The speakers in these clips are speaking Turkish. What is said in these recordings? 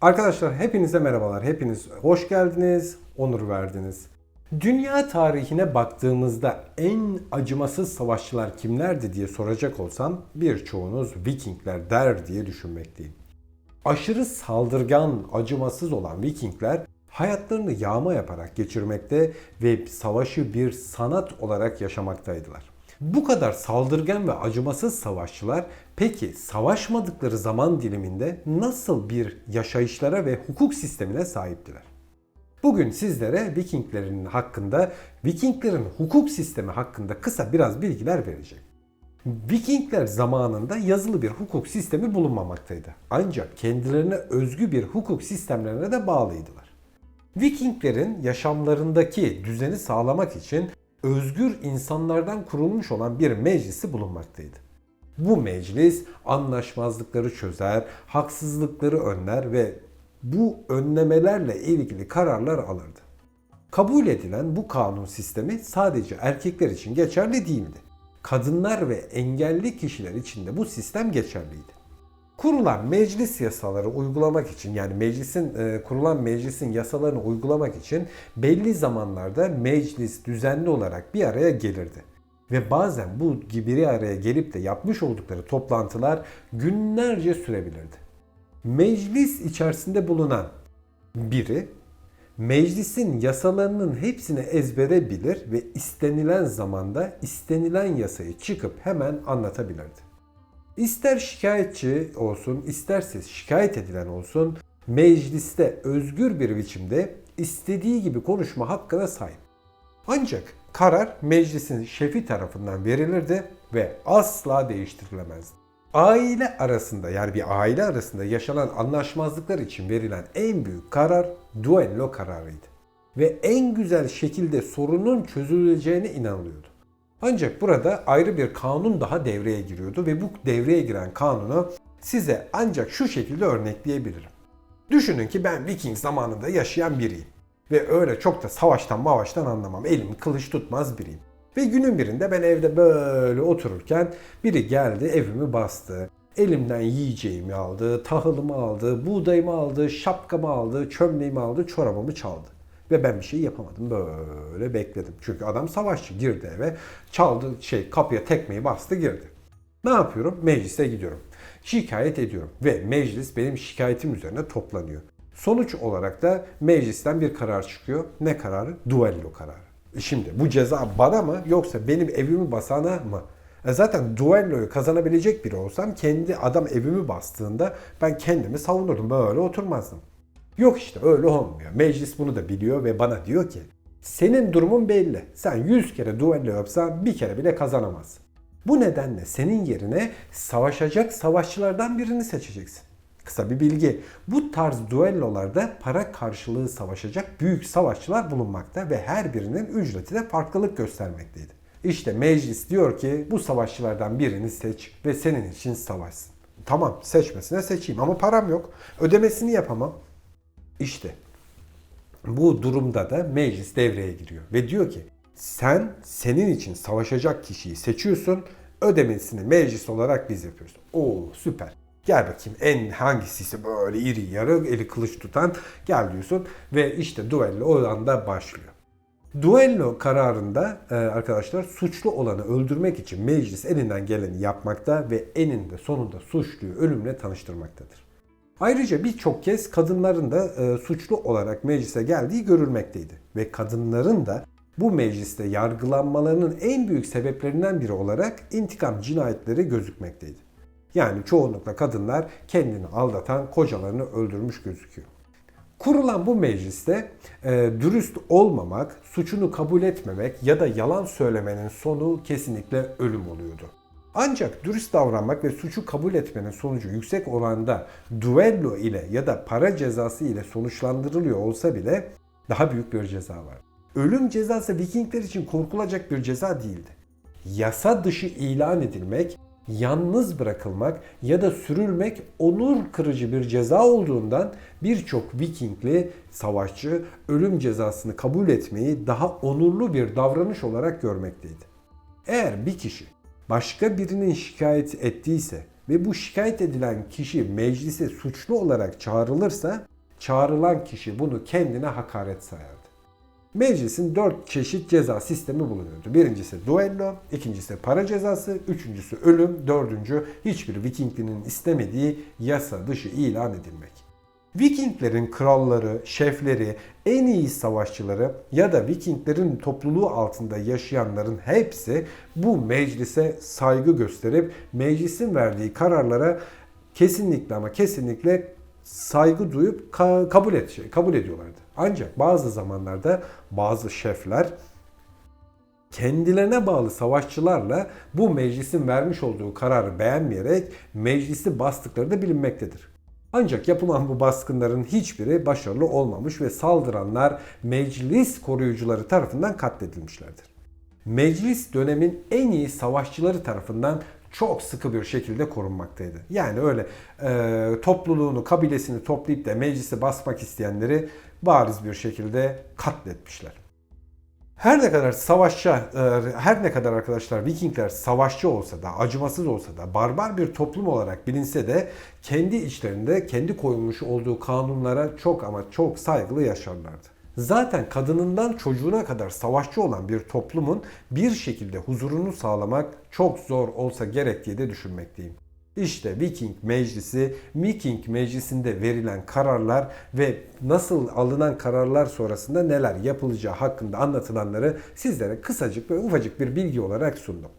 Arkadaşlar hepinize merhabalar. Hepiniz hoş geldiniz, onur verdiniz. Dünya tarihine baktığımızda en acımasız savaşçılar kimlerdi diye soracak olsam birçoğunuz Vikingler der diye düşünmekteyim. Aşırı saldırgan, acımasız olan Vikingler hayatlarını yağma yaparak geçirmekte ve savaşı bir sanat olarak yaşamaktaydılar. Bu kadar saldırgan ve acımasız savaşçılar peki savaşmadıkları zaman diliminde nasıl bir yaşayışlara ve hukuk sistemine sahiptiler? Bugün sizlere Vikinglerin hakkında, Vikinglerin hukuk sistemi hakkında kısa biraz bilgiler vereceğim. Vikingler zamanında yazılı bir hukuk sistemi bulunmamaktaydı. Ancak kendilerine özgü bir hukuk sistemlerine de bağlıydılar. Vikinglerin yaşamlarındaki düzeni sağlamak için özgür insanlardan kurulmuş olan bir meclisi bulunmaktaydı. Bu meclis anlaşmazlıkları çözer, haksızlıkları önler ve bu önlemelerle ilgili kararlar alırdı. Kabul edilen bu kanun sistemi sadece erkekler için geçerli değildi. Kadınlar ve engelli kişiler için de bu sistem geçerliydi. Kurulan meclis yasaları uygulamak için yani meclisin e, kurulan meclisin yasalarını uygulamak için belli zamanlarda meclis düzenli olarak bir araya gelirdi. Ve bazen bu gibi bir araya gelip de yapmış oldukları toplantılar günlerce sürebilirdi. Meclis içerisinde bulunan biri meclisin yasalarının hepsini ezbere bilir ve istenilen zamanda istenilen yasayı çıkıp hemen anlatabilirdi. İster şikayetçi olsun, isterse şikayet edilen olsun, mecliste özgür bir biçimde istediği gibi konuşma hakkına sahip. Ancak karar meclisin şefi tarafından verilirdi ve asla değiştirilemezdi. Aile arasında yani bir aile arasında yaşanan anlaşmazlıklar için verilen en büyük karar duello kararıydı. Ve en güzel şekilde sorunun çözüleceğine inanılıyordu. Ancak burada ayrı bir kanun daha devreye giriyordu ve bu devreye giren kanunu size ancak şu şekilde örnekleyebilirim. Düşünün ki ben Viking zamanında yaşayan biriyim. Ve öyle çok da savaştan mavaştan anlamam. Elim kılıç tutmaz biriyim. Ve günün birinde ben evde böyle otururken biri geldi evimi bastı. Elimden yiyeceğimi aldı, tahılımı aldı, buğdayımı aldı, şapkamı aldı, çömleğimi aldı, çorabımı çaldı. Ve ben bir şey yapamadım. Böyle bekledim. Çünkü adam savaşçı girdi eve. Çaldı şey kapıya tekmeyi bastı girdi. Ne yapıyorum? Meclise gidiyorum. Şikayet ediyorum. Ve meclis benim şikayetim üzerine toplanıyor. Sonuç olarak da meclisten bir karar çıkıyor. Ne kararı? Duello kararı. E Şimdi bu ceza bana mı yoksa benim evimi basana mı? E zaten duelloyu kazanabilecek biri olsam kendi adam evimi bastığında ben kendimi savunurdum. Böyle oturmazdım. Yok işte öyle olmuyor. Meclis bunu da biliyor ve bana diyor ki senin durumun belli. Sen 100 kere duello yapsan bir kere bile kazanamazsın. Bu nedenle senin yerine savaşacak savaşçılardan birini seçeceksin. Kısa bir bilgi. Bu tarz duellolarda para karşılığı savaşacak büyük savaşçılar bulunmakta ve her birinin ücreti de farklılık göstermekteydi. İşte meclis diyor ki bu savaşçılardan birini seç ve senin için savaşsın. Tamam seçmesine seçeyim ama param yok. Ödemesini yapamam. İşte bu durumda da meclis devreye giriyor ve diyor ki sen senin için savaşacak kişiyi seçiyorsun ödemesini meclis olarak biz yapıyoruz. Oo süper. Gel bakayım en hangisiyse böyle iri yarı eli kılıç tutan gel diyorsun ve işte duello o anda başlıyor. Duello kararında e, arkadaşlar suçlu olanı öldürmek için meclis elinden geleni yapmakta ve eninde sonunda suçluyu ölümle tanıştırmaktadır. Ayrıca birçok kez kadınların da e, suçlu olarak meclise geldiği görülmekteydi. Ve kadınların da bu mecliste yargılanmalarının en büyük sebeplerinden biri olarak intikam cinayetleri gözükmekteydi. Yani çoğunlukla kadınlar kendini aldatan kocalarını öldürmüş gözüküyor. Kurulan bu mecliste e, dürüst olmamak, suçunu kabul etmemek ya da yalan söylemenin sonu kesinlikle ölüm oluyordu. Ancak dürüst davranmak ve suçu kabul etmenin sonucu yüksek oranda duello ile ya da para cezası ile sonuçlandırılıyor olsa bile daha büyük bir ceza var. Ölüm cezası Vikingler için korkulacak bir ceza değildi. Yasa dışı ilan edilmek, yalnız bırakılmak ya da sürülmek onur kırıcı bir ceza olduğundan birçok Vikingli savaşçı ölüm cezasını kabul etmeyi daha onurlu bir davranış olarak görmekteydi. Eğer bir kişi başka birinin şikayet ettiyse ve bu şikayet edilen kişi meclise suçlu olarak çağrılırsa çağrılan kişi bunu kendine hakaret sayardı. Meclisin dört çeşit ceza sistemi bulunuyordu. Birincisi duello, ikincisi para cezası, üçüncüsü ölüm, dördüncü hiçbir Vikinglinin istemediği yasa dışı ilan edilmek. Vikinglerin kralları, şefleri, en iyi savaşçıları ya da Vikinglerin topluluğu altında yaşayanların hepsi bu meclise saygı gösterip meclisin verdiği kararlara kesinlikle ama kesinlikle saygı duyup ka- kabul et kabul ediyorlardı. Ancak bazı zamanlarda bazı şefler kendilerine bağlı savaşçılarla bu meclisin vermiş olduğu kararı beğenmeyerek meclisi bastıkları da bilinmektedir. Ancak yapılan bu baskınların hiçbiri başarılı olmamış ve saldıranlar meclis koruyucuları tarafından katledilmişlerdir. Meclis dönemin en iyi savaşçıları tarafından çok sıkı bir şekilde korunmaktaydı. Yani öyle e, topluluğunu, kabilesini toplayıp da meclise basmak isteyenleri bariz bir şekilde katletmişler. Her ne kadar savaşçı, e, her ne kadar arkadaşlar Vikingler savaşçı olsa da, acımasız olsa da, barbar bir toplum olarak bilinse de kendi içlerinde kendi koymuş olduğu kanunlara çok ama çok saygılı yaşarlardı. Zaten kadınından çocuğuna kadar savaşçı olan bir toplumun bir şekilde huzurunu sağlamak çok zor olsa gerek diye de düşünmekteyim. İşte Viking Meclisi, Viking Meclisi'nde verilen kararlar ve nasıl alınan kararlar sonrasında neler yapılacağı hakkında anlatılanları sizlere kısacık ve ufacık bir bilgi olarak sundum.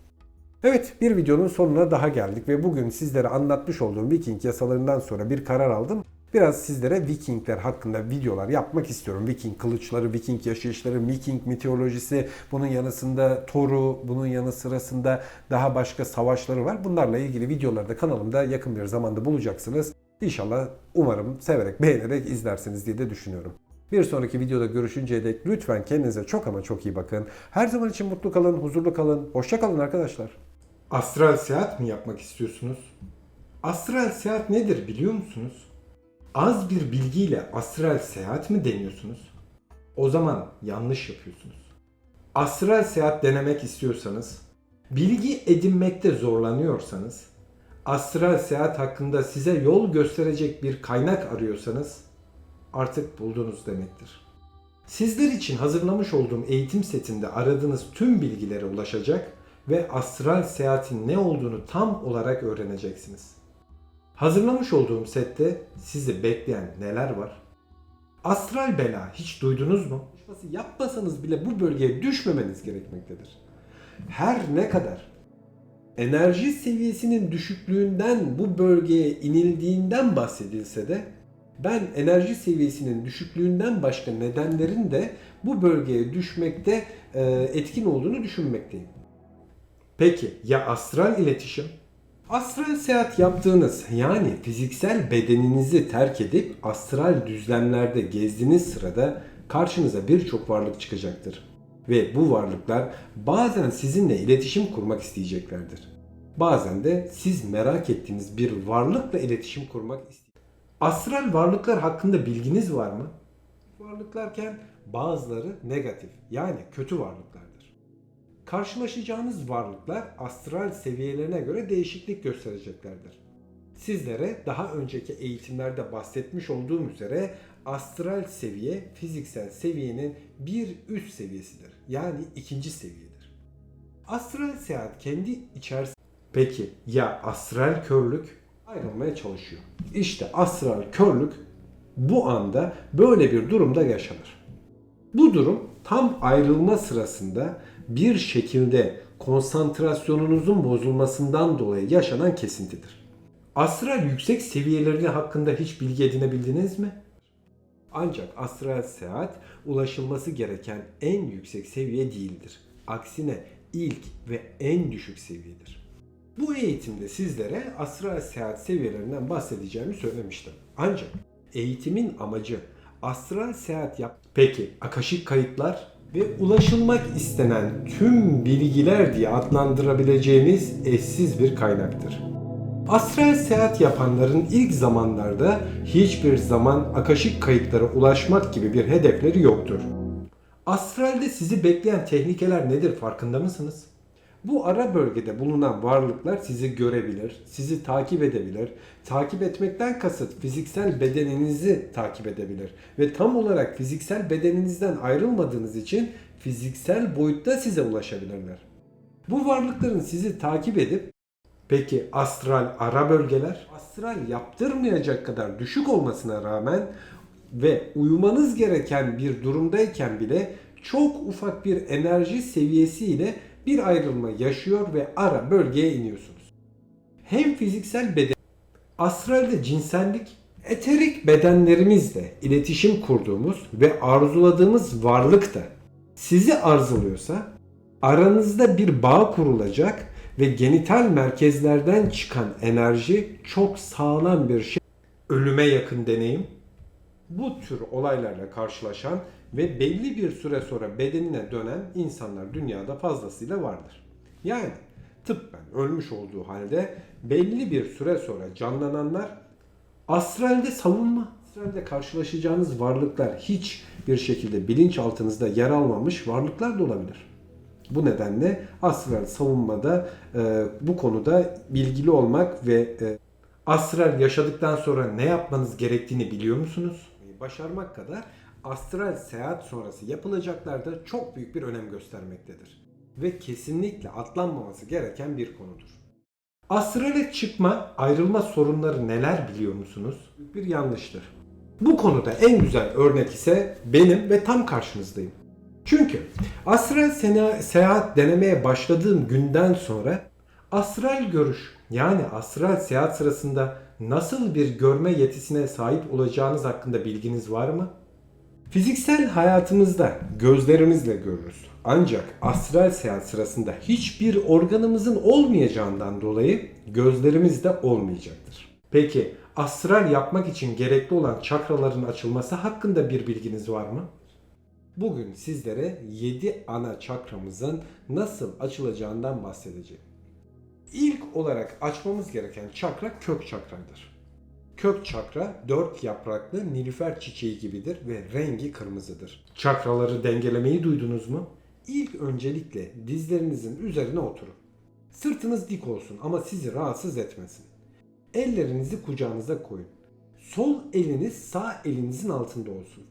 Evet bir videonun sonuna daha geldik ve bugün sizlere anlatmış olduğum Viking yasalarından sonra bir karar aldım. Biraz sizlere Vikingler hakkında videolar yapmak istiyorum. Viking kılıçları, Viking yaşayışları, Viking mitolojisi, bunun yanısında Thor'u, bunun yanı sırasında daha başka savaşları var. Bunlarla ilgili videoları da kanalımda yakın bir zamanda bulacaksınız. İnşallah umarım severek, beğenerek izlersiniz diye de düşünüyorum. Bir sonraki videoda görüşünceye dek lütfen kendinize çok ama çok iyi bakın. Her zaman için mutlu kalın, huzurlu kalın. Hoşça kalın arkadaşlar. Astral seyahat mi yapmak istiyorsunuz? Astral seyahat nedir biliyor musunuz? Az bir bilgiyle astral seyahat mi deniyorsunuz? O zaman yanlış yapıyorsunuz. Astral seyahat denemek istiyorsanız, bilgi edinmekte zorlanıyorsanız, astral seyahat hakkında size yol gösterecek bir kaynak arıyorsanız artık buldunuz demektir. Sizler için hazırlamış olduğum eğitim setinde aradığınız tüm bilgilere ulaşacak ve astral seyahatin ne olduğunu tam olarak öğreneceksiniz. Hazırlamış olduğum sette sizi bekleyen neler var? Astral bela hiç duydunuz mu? Yapmasanız bile bu bölgeye düşmemeniz gerekmektedir. Her ne kadar enerji seviyesinin düşüklüğünden bu bölgeye inildiğinden bahsedilse de ben enerji seviyesinin düşüklüğünden başka nedenlerin de bu bölgeye düşmekte e, etkin olduğunu düşünmekteyim. Peki ya astral iletişim? Astral seyahat yaptığınız yani fiziksel bedeninizi terk edip astral düzlemlerde gezdiğiniz sırada karşınıza birçok varlık çıkacaktır. Ve bu varlıklar bazen sizinle iletişim kurmak isteyeceklerdir. Bazen de siz merak ettiğiniz bir varlıkla iletişim kurmak isteyeceklerdir. Astral varlıklar hakkında bilginiz var mı? Varlıklarken bazıları negatif yani kötü varlıklardır. Karşılaşacağınız varlıklar astral seviyelerine göre değişiklik göstereceklerdir. Sizlere daha önceki eğitimlerde bahsetmiş olduğum üzere astral seviye fiziksel seviyenin bir üst seviyesidir. Yani ikinci seviyedir. Astral seyahat kendi içerisinde Peki ya astral körlük ayrılmaya çalışıyor. İşte astral körlük bu anda böyle bir durumda yaşanır. Bu durum tam ayrılma sırasında bir şekilde konsantrasyonunuzun bozulmasından dolayı yaşanan kesintidir. Astral yüksek seviyeleri hakkında hiç bilgi edinebildiniz mi? Ancak astral seyahat ulaşılması gereken en yüksek seviye değildir. Aksine ilk ve en düşük seviyedir. Bu eğitimde sizlere astral seyahat seviyelerinden bahsedeceğimi söylemiştim. Ancak eğitimin amacı astral seyahat yap. Peki akaşik kayıtlar ve ulaşılmak istenen tüm bilgiler diye adlandırabileceğimiz eşsiz bir kaynaktır. Astral seyahat yapanların ilk zamanlarda hiçbir zaman akaşik kayıtlara ulaşmak gibi bir hedefleri yoktur. Astralde sizi bekleyen tehlikeler nedir farkında mısınız? Bu ara bölgede bulunan varlıklar sizi görebilir, sizi takip edebilir. Takip etmekten kasıt fiziksel bedeninizi takip edebilir. Ve tam olarak fiziksel bedeninizden ayrılmadığınız için fiziksel boyutta size ulaşabilirler. Bu varlıkların sizi takip edip Peki astral ara bölgeler? Astral yaptırmayacak kadar düşük olmasına rağmen ve uyumanız gereken bir durumdayken bile çok ufak bir enerji seviyesiyle bir ayrılma yaşıyor ve ara bölgeye iniyorsunuz. Hem fiziksel beden, astralde cinsellik, eterik bedenlerimizle iletişim kurduğumuz ve arzuladığımız varlık da sizi arzuluyorsa aranızda bir bağ kurulacak ve genital merkezlerden çıkan enerji çok sağlam bir şey. Ölüme yakın deneyim. Bu tür olaylarla karşılaşan ve belli bir süre sonra bedenine dönen insanlar dünyada fazlasıyla vardır. Yani tıbben ölmüş olduğu halde belli bir süre sonra canlananlar astralde savunma, astralde karşılaşacağınız varlıklar hiç bir şekilde bilinçaltınızda yer almamış varlıklar da olabilir. Bu nedenle astral savunmada e, bu konuda bilgili olmak ve e, astral yaşadıktan sonra ne yapmanız gerektiğini biliyor musunuz? Başarmak kadar astral seyahat sonrası yapılacaklarda çok büyük bir önem göstermektedir. Ve kesinlikle atlanmaması gereken bir konudur. Astrale çıkma, ayrılma sorunları neler biliyor musunuz? Bir yanlıştır. Bu konuda en güzel örnek ise benim ve tam karşınızdayım. Çünkü astral seyahat denemeye başladığım günden sonra astral görüş yani astral seyahat sırasında nasıl bir görme yetisine sahip olacağınız hakkında bilginiz var mı? Fiziksel hayatımızda gözlerimizle görürüz. Ancak astral seyahat sırasında hiçbir organımızın olmayacağından dolayı gözlerimiz de olmayacaktır. Peki astral yapmak için gerekli olan çakraların açılması hakkında bir bilginiz var mı? Bugün sizlere 7 ana çakramızın nasıl açılacağından bahsedeceğim. İlk olarak açmamız gereken çakra kök çakradır. Kök çakra dört yapraklı nilüfer çiçeği gibidir ve rengi kırmızıdır. Çakraları dengelemeyi duydunuz mu? İlk öncelikle dizlerinizin üzerine oturun. Sırtınız dik olsun ama sizi rahatsız etmesin. Ellerinizi kucağınıza koyun. Sol eliniz sağ elinizin altında olsun.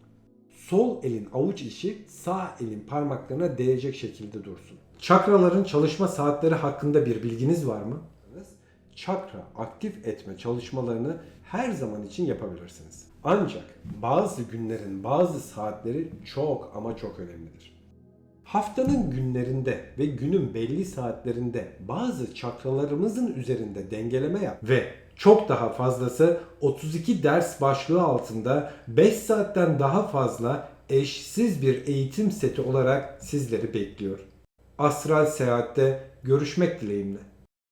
Sol elin avuç içi sağ elin parmaklarına değecek şekilde dursun. Çakraların çalışma saatleri hakkında bir bilginiz var mı? Çakra aktif etme çalışmalarını her zaman için yapabilirsiniz. Ancak bazı günlerin bazı saatleri çok ama çok önemlidir. Haftanın günlerinde ve günün belli saatlerinde bazı çakralarımızın üzerinde dengeleme yap ve çok daha fazlası 32 ders başlığı altında 5 saatten daha fazla eşsiz bir eğitim seti olarak sizleri bekliyor. Astral seyahatte görüşmek dileğimle.